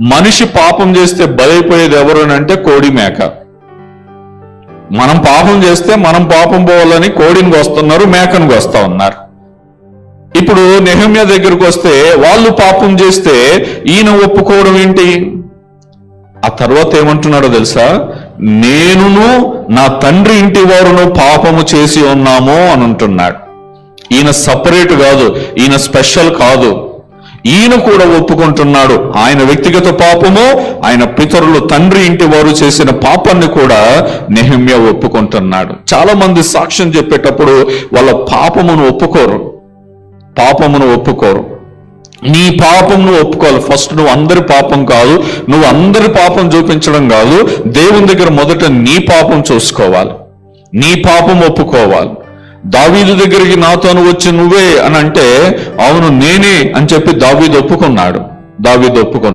మనిషి పాపం చేస్తే బలైపోయేది ఎవరు అని అంటే కోడి మేక. మనం పాపం చేస్తే మనం పాపం పోవాలని కోడిని వస్తున్నారు మేకను వస్తా ఉన్నారు. ఇప్పుడు నెహమ్య దగ్గరకు వస్తే వాళ్ళు పాపం చేస్తే ఈయన ఒప్పుకోవడం ఏంటి? ఆ తర్వాత ఏమంటున్నాడో తెలుసా? నేనును నా తండ్రి ఇంటి వారును పాపము చేసి ఉన్నాము అని అంటున్నాడు. ఈయన సపరేట్ కాదు ఈయన స్పెషల్ కాదు. ఈయన కూడా ఒప్పుకుంటున్నాడు. ఆయన వ్యక్తిగత పాపము ఆయన పితరులు తండ్రి ఇంటి వారు చేసిన పాపాన్ని కూడా నెహమ్య ఒప్పుకుంటున్నాడు. చాలా మంది సాక్ష్యం చెప్పేటప్పుడు వాళ్ళ పాపమును ఒప్పుకోరు. పాపమును ఒప్పుకోరు. నీ పాపం నువ్వు ఒప్పుకోవాలి. ఫస్ట్ నువ్వు అందరి పాపం కాదు నువ్వు అందరి పాపం చూపించడం కాదు దేవుని దగ్గర మొదట నీ పాపం చూసుకోవాలి. నీ పాపం ఒప్పుకోవాలి. దావీదు దగ్గరికి నాతోను వచ్చి నువ్వే అని అంటే అవును నేనే అని చెప్పి దావీదు ఒప్పుకున్నాడు. దావీదు ఒప్పుకున్నాడు.